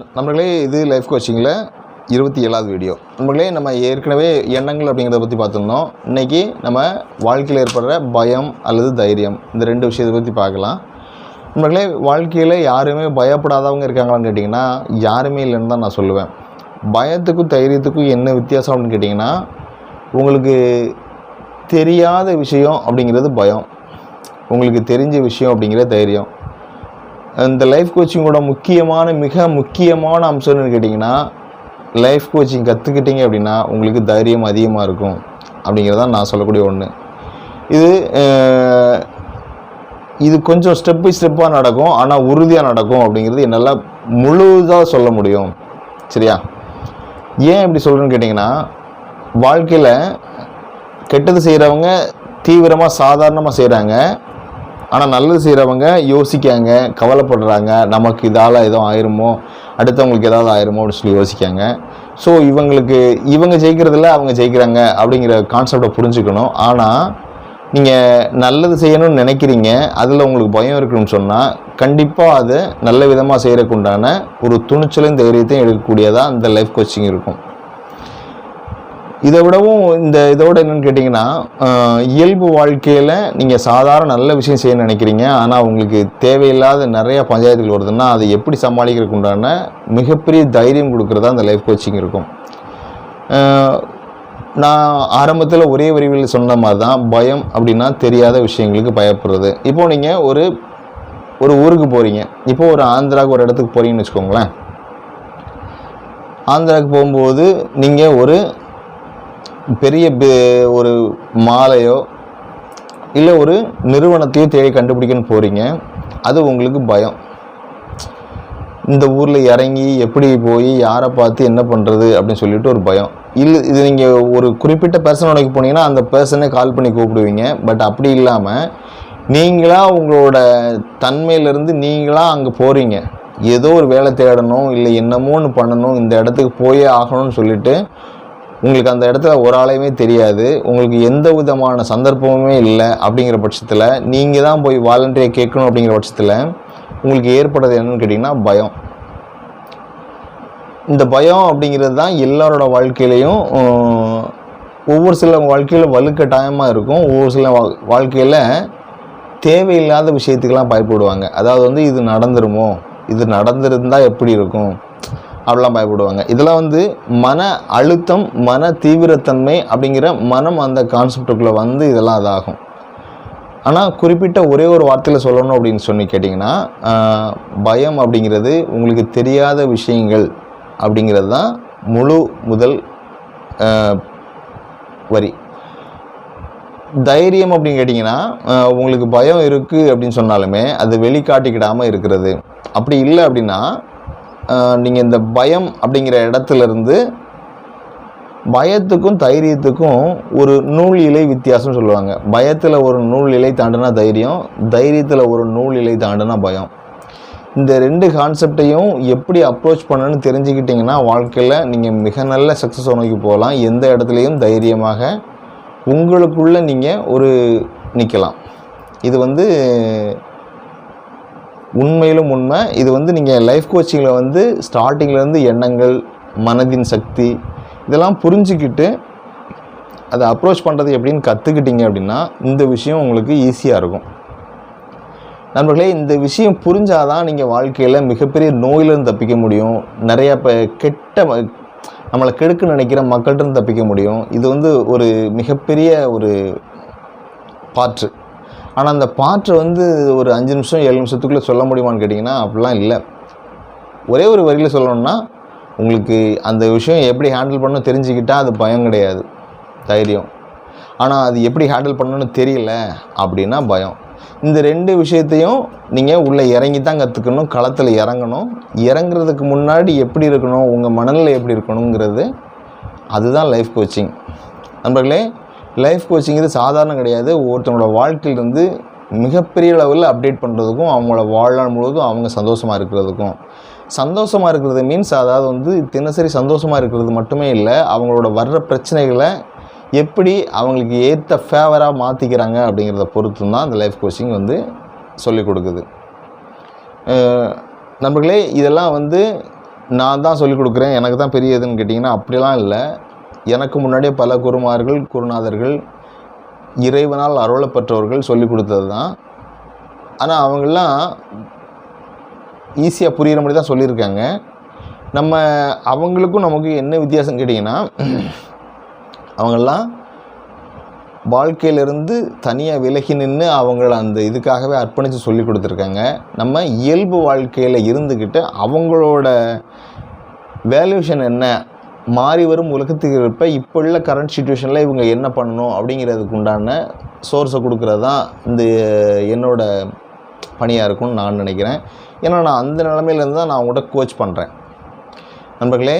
நம்மளே இது லைஃப் கோச்சிங்கில் இருபத்தி ஏழாவது வீடியோ நம்மளே நம்ம ஏற்கனவே எண்ணங்கள் அப்படிங்கிறத பற்றி பார்த்துருந்தோம். இன்றைக்கி நம்ம வாழ்க்கையில் ஏற்படுற பயம் அல்லது தைரியம் இந்த ரெண்டு விஷயத்தை பற்றி பார்க்கலாம். நம்மளே வாழ்க்கையில் யாருமே பயப்படாதவங்க இருக்காங்களான்னு கேட்டிங்கன்னா யாருமே இல்லைன்னு தான் நான் சொல்லுவேன். பயத்துக்கும் தைரியத்துக்கும் என்ன வித்தியாசம் அப்படின்னு கேட்டிங்கன்னா உங்களுக்கு தெரியாத விஷயம் அப்படிங்கிறது பயம். உங்களுக்கு தெரிஞ்ச விஷயம் அப்படிங்கிற தைரியம். இந்த லைஃப் கோச்சிங்கோட முக்கியமான மிக முக்கியமான அம்சம்னு கேட்டிங்கன்னா லைஃப் கோச்சிங் கற்றுக்கிட்டீங்க அப்படின்னா உங்களுக்கு தைரியம் அதிகமாக இருக்கும். அப்படிங்கிறதான் நான் சொல்லக்கூடிய ஒன்று இது இது கொஞ்சம் ஸ்டெப் பை ஸ்டெப்பாக நடக்கும் ஆனால் உறுதியாக நடக்கும் அப்படிங்கிறது என்னால் முழுதாக சொல்ல முடியும். சரியா? ஏன் இப்படி சொல்கிறேன்னு கேட்டிங்கன்னா வாழ்க்கையில் கெட்டது செய்கிறவங்க தீவிரமாக சாதாரணமாக செய்கிறாங்க ஆனால் நல்லது செய்கிறவங்க யோசிக்காங்க கவலைப்படுறாங்க நமக்கு இதால் எதுவும் ஆயிருமோ அடுத்தவங்களுக்கு ஏதாவது ஆயிருமோ அப்படின்னு சொல்லி யோசிக்காங்க. ஸோ இவங்களுக்கு இவங்க ஜெயிக்கிறதுல அவங்க ஜெயிக்கிறாங்க அப்படிங்கிற கான்செப்டை புரிஞ்சுக்கணும். ஆனால் நீங்கள் நல்லது செய்யணும்னு நினைக்கிறீங்க அதில் உங்களுக்கு பயம் இருக்குன்னு சொன்னால் கண்டிப்பாக அது நல்ல விதமாக செய்கிறதுக்கு உண்டான ஒரு துணிச்சலையும் தைரியத்தையும் எடுக்கக்கூடியதாக அந்த லைஃப் கோச்சிங் இருக்கும். இதை விடவும் இந்த இதோட என்னன்னு கேட்டிங்கன்னா இயல்பு வாழ்க்கையில் நீங்கள் சாதாரண நல்ல விஷயம் செய்ய நினைக்கிறீங்க. ஆனால் உங்களுக்கு தேவையில்லாத நிறைய பஞ்சாயத்துகள் வருதுன்னா அதை எப்படி சமாளிக்கிறதுக்கு உண்டான மிகப்பெரிய தைரியம் கொடுக்குறதா அந்த லைஃப் கோச்சிங் இருக்கும். நான் ஆரம்பத்தில் ஒரே வரிவில் சொன்ன மாதிரி தான் பயம் அப்படின்னா தெரியாத விஷயங்களுக்கு பயப்படுறது. இப்போது நீங்கள் ஒரு ஒரு ஊருக்கு போகிறீங்க இப்போ ஒரு ஆந்திராவுக்கு ஒரு இடத்துக்கு போகிறீங்கன்னு வச்சுக்கோங்களேன். ஆந்திராவுக்கு போகும்போது நீங்கள் ஒரு பெரிய பே- ஒரு மாலையோ இல்லை ஒரு நிறுவனத்தையோ தேடி கண்டுபிடிக்கன்னு போகிறீங்க அது உங்களுக்கு பயம். இந்த ஊரில் இறங்கி எப்படி போய் யாரை பார்த்து என்ன பண்ணுறது அப்படின்னு சொல்லிட்டு ஒரு பயம். இல்லை இது நீங்கள் ஒரு குறிப்பிட்ட பர்சனோடைக்கு போனீங்கன்னா அந்த பர்சனை கால் பண்ணி கூப்பிடுவீங்க. பட் அப்படி இல்லாமல் நீங்களாக உங்களோட தன்மையிலேருந்து நீங்களாக அங்கே போகிறீங்க ஏதோ ஒரு வேலை தேடணும் இல்லை என்னமோ ஒன்று பண்ணணும் இந்த இடத்துக்கு போயே ஆகணும்னு சொல்லிட்டு உங்களுக்கு அந்த இடத்துல ஒரு ஆளையுமே தெரியாது. உங்களுக்கு எந்த விதமான சந்தர்ப்பமுமே இல்லை அப்படிங்கிற பட்சத்தில் நீங்கள் தான் போய் வாலண்டியாக கேட்கணும் அப்படிங்கிற பட்சத்தில் உங்களுக்கு ஏற்படுறது என்னன்னு கேட்டிங்கன்னா பயம். இந்த பயம் அப்படிங்கிறது தான் எல்லாரோட வாழ்க்கையிலையும் ஒவ்வொரு சில வாழ்க்கையில் வலுக்கட்டாயமாக இருக்கும். ஒவ்வொரு சில வா- வாழ்க்கையில் தேவையில்லாத விஷயத்துக்கெல்லாம் பயப்படுவாங்க. அதாவது வந்து இது நடந்துருமோ? இது நடந்திருந்தால் எப்படி இருக்கும்? அப்படிலாம் பயப்படுவாங்க. இதெல்லாம் வந்து மன அழுத்தம் மன தீவிரத்தன்மை அப்படிங்கிற மனம் அந்த கான்செப்டுக்குள்ளே வந்து இதெல்லாம் அதாகும் ஆனால் குறிப்பிட்ட ஒரே ஒரு வார்த்தையில் சொல்லணும் அப்படின்னு சொல்லி கேட்டிங்கன்னா பயம் அப்படிங்கிறது உங்களுக்கு தெரியாத விஷயங்கள் அப்படிங்கிறது தான் முழு முதல் வரி. தைரியம் அப்படின்னு கேட்டிங்கன்னா உங்களுக்கு பயம் இருக்குது அப்படின்னு சொன்னாலுமே அது வெளிக்காட்டிக்கிடாமல் இருக்கிறது. அப்படி இல்லை அப்படின்னா நீங்கள் இந்த பயம் அப்படிங்கிற இடத்துலேருந்து பயத்துக்கும் தைரியத்துக்கும் ஒரு நூல் இலை வித்தியாசம் சொல்லுவாங்க. பயத்தில் ஒரு நூல் இலை தாண்டினா தைரியம் தைரியத்தில் ஒரு நூல் இலை தாண்டினா பயம். இந்த ரெண்டு கான்செப்டையும் எப்படி அப்ரோச் பண்ணணும்னு தெரிஞ்சுக்கிட்டிங்கன்னா வாழ்க்கையில் நீங்கள் மிக நல்ல சக்ஸஸ் நோக்கி போகலாம். எந்த இடத்துலையும் தைரியமாக உங்களுக்குள்ளே நீங்கள் ஒரு நிற்கலாம் இது வந்து உண்மையிலும் உண்மை. இது வந்து நீங்கள் லைஃப் கோச்சிங்கில் வந்து ஸ்டார்டிங்லேருந்து எண்ணங்கள் மனதின் சக்தி இதெல்லாம் புரிஞ்சுக்கிட்டு அதை அப்ரோச் பண்ணுறது எப்படின்னு கற்றுக்கிட்டீங்க அப்படின்னா இந்த விஷயம் உங்களுக்கு ஈஸியாக இருக்கும். நண்பர்களே இந்த விஷயம் புரிஞ்சாதான் நீங்கள் வாழ்க்கையில் மிகப்பெரிய நோயிலிருந்து தப்பிக்க முடியும். நிறைய இப்போ கெட்ட நம்மளை கெடுக்க நினைக்கிற மக்கள்கிட்ட தப்பிக்க முடியும். இது வந்து ஒரு மிகப்பெரிய ஒரு பாற்று. ஆனால் அந்த பாட்டை வந்து ஒரு அஞ்சு நிமிஷம் ஏழு நிமிஷத்துக்குள்ளே சொல்ல முடியுமான்னு கேட்டிங்கன்னா அப்படிலாம் இல்லை. ஒரே ஒரு வரியில் சொல்லணும்னா உங்களுக்கு அந்த விஷயம் எப்படி ஹேண்டில் பண்ணணும் தெரிஞ்சுக்கிட்டால் அது பயம் கிடையாது. தைரியம். ஆனால் அது எப்படி ஹேண்டில் பண்ணணும்னு தெரியல அப்படின்னா பயம். இந்த ரெண்டு விஷயத்தையும் நீங்கள் உள்ளே இறங்கி தான் கற்றுக்கணும் களத்தில் இறங்கணும். இறங்குறதுக்கு முன்னாடி எப்படி இருக்கணும் உங்கள் மனநிலை எப்படி இருக்கணுங்கிறது அதுதான் லைஃப் கோச்சிங் நண்பர்களே லைஃப் கோச்சிங் சாதாரணம் கிடையாது. ஒருத்தனோட வாழ்க்கையிலேருந்து மிகப்பெரிய லெவலில் அப்டேட் பண்ணுறதுக்கும் அவங்களோட வாழ்நாள் முழுவதும் அவங்க சந்தோஷமாக இருக்கிறதுக்கும். சந்தோஷமாக இருக்கிறது மீன்ஸ் அதாவது வந்து தினசரி சந்தோஷமாக இருக்கிறது மட்டுமே இல்லை அவங்களோட வர்ற பிரச்சனைகளை எப்படி அவங்களுக்கு ஏற்ற ஃபேவராக மாற்றிக்கிறாங்க அப்படிங்கிறத பொறுத்து தான் அந்த லைஃப் கோச்சிங் வந்து சொல்லிக் கொடுக்குது. அஹ் நண்பர்களே இதெல்லாம் வந்து நான் தான் சொல்லிக் கொடுக்குறேன். எனக்கு தான் பெரிய இதுன்னு கேட்டிங்கன்னா அப்படிலாம் இல்லை. எனக்கு முன்னாடியே பல குருமார்கள் குருநாதர்கள் இறைவனால் அருளப்பெற்றவர்கள் சொல்லிக் கொடுத்தது தான் ஆனால் அவங்கெல்லாம் ஈஸியாக புரிகிற மாதிரி தான் சொல்லியிருக்காங்க. நம்ம அவங்களுக்கும் நமக்கு என்ன வித்தியாசம் கேட்டிங்கன்னா அவங்கெல்லாம் வாழ்க்கையிலிருந்து தனியாக விலகி நின்று அவங்கள அந்த இதுக்காகவே அர்ப்பணித்து சொல்லி கொடுத்துருக்காங்க. நம்ம இயல்பு வாழ்க்கையில் இருந்துக்கிட்டு அவங்களோட வேல்யூஷன் என்ன? மாறி வரும் உலகத்துக்கு இருப்ப இப்போ உள்ள கரண்ட் சுச்சுவேஷனில் இவங்க என்ன பண்ணணும் அப்படிங்கிறதுக்கு உண்டான சோர்ஸை கொடுக்குறது தான் இந்த என்னோட பணியாக இருக்கும்னு நான் நினைக்கிறேன். ஏன்னா நான் அந்த நிலமையிலேருந்து தான் நான் அவங்கள்ட்ட கோச் பண்ணுறேன் நண்பர்களே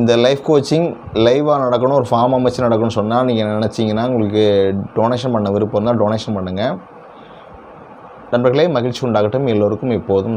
இந்த லைஃப் கோச்சிங் லைவாக நடக்கணும் ஒரு ஃபார்ம் அமைச்சு நடக்கணும்னு சொன்னால் நீங்கள் நினச்சிங்கன்னா உங்களுக்கு டொனேஷன் பண்ண விருப்பம் தான் டொனேஷன் பண்ணுங்கள் நண்பர்களே மகிழ்ச்சி உண்டாகட்டும். எல்லோருக்கும் எப்போதும்